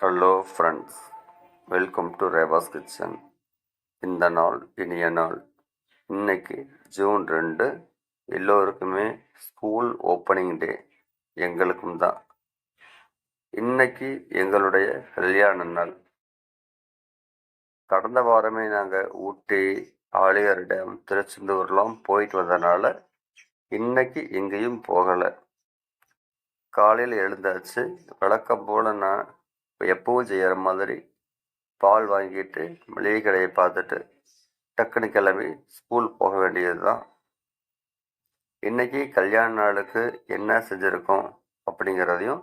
Hello friends welcome to Reva's kitchen இந்த நாள் இனிய நாள். இன்னைக்கு ஜூன் ரெண்டு எல்லோருக்குமே ஸ்கூல் ஓப்பனிங் டே எங்களுக்கும் தான். இன்னைக்கு எங்களுடைய கல்யாண நாள். கடந்த வாரமே நாங்கள் ஊட்டி ஆழியார் டேம் திருச்செந்தூர்லாம் போயிட்டு வந்தனால இன்னைக்கு எங்கேயும் போகலை. காலையில் எழுந்தாச்சு வழக்கம் போல் நான் எப்பவும் செய்கிற மாதிரி பால் வாங்கிட்டு மளிகை கடையை பார்த்துட்டு டக்குன்னு கிளம்பி ஸ்கூல் போக வேண்டியது தான் இன்னைக்கு கல்யாண நாளுக்கு என்ன செஞ்சுருக்கோம் அப்படிங்கிறதையும்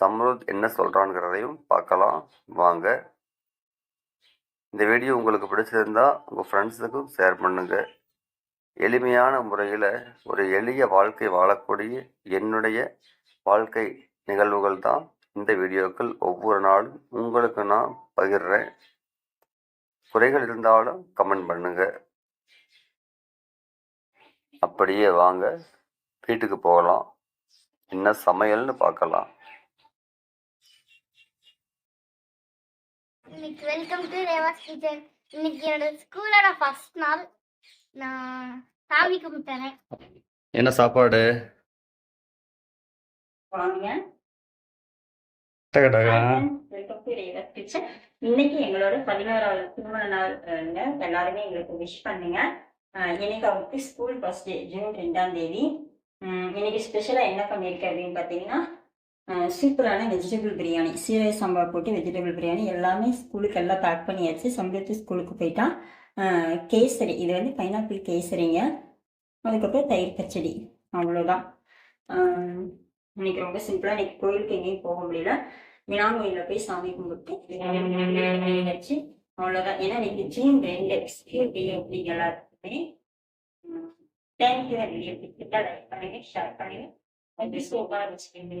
சம்ருத் என்ன சொல்கிறான்ங்கிறதையும் பார்க்கலாம். வாங்க. இந்த வீடியோ உங்களுக்கு பிடிச்சிருந்தா உங்கள் ஃப்ரெண்ட்ஸுக்கும் ஷேர் பண்ணுங்கள் எளிமையான முறையில் ஒரு எளிய வாழ்க்கை வாழக்கூடிய என்னுடைய வாழ்க்கை நிகழ்வுகள் தான் இந்த வீடியோக்கள் ஒவ்வொரு நாளும் உங்களுக்கு நான் பகிர்றேன் குறைகள் இருந்தாலும் கமெண்ட் பண்ணுங்க. அப்படியே வாங்க வீட்டுக்கு போகலாம். என்ன சமையல்னு பார்க்கலாம். இன்னைக்கு வெல்கம் டு ரேவாஸ் கிச்சன் இன்னைக்கு என்னோட ஸ்கூலோட ஃபர்ஸ்ட் நாள். நான் சாமி கும்பிட்டேன் என்ன சாப்பாடு? இன்னைக்கு எங்களோட பதினோராவது திருமண நாள் எல்லாருமே எங்களுக்கு விஷ் பண்ணுங்க. இன்னைக்கு அவங்களுக்கு ஸ்கூல் ஃபர்ஸ்ட் டே ஜூன் ரெண்டாம் தேதி. இன்னைக்கு ஸ்பெஷலாக என்ன பண்ணியிருக்கேன் அப்படின்னு பார்த்தீங்கன்னா சூப்பரான வெஜிடபிள் பிரியாணி சீரக சாம்பார் போட்டு வெஜிடபிள் பிரியாணி எல்லாமே ஸ்கூலுக்கு எல்லாம் பேக் பண்ணியாச்சு. சம்பளத்து ஸ்கூலுக்கு போயிட்டான். கேசரி இது வந்து பைனாப்பிள் கேசரிங்க. அதுக்கப்புறம் தயிர் பச்சடி அவ்வளோதான் இன்னைக்கு ரொம்ப சிம்பிளா இன்னைக்கு கோயிலுக்கு எங்கேயும் போக முடியல. வினாங்கோயில போய் சாமி கும்பிட்டு வச்சு அவ்வளவுதான். ஏன்னா இன்னைக்கு ஜூன் ரெண்டு எக்ஸ்கியூ டே அப்படிங்க எல்லாருக்குமே தேங்க்யூ லைக் பண்ணுங்க ஷேர் பண்ணுங்க தேங்க்யூ சூப்பராக வச்சுக்கோங்க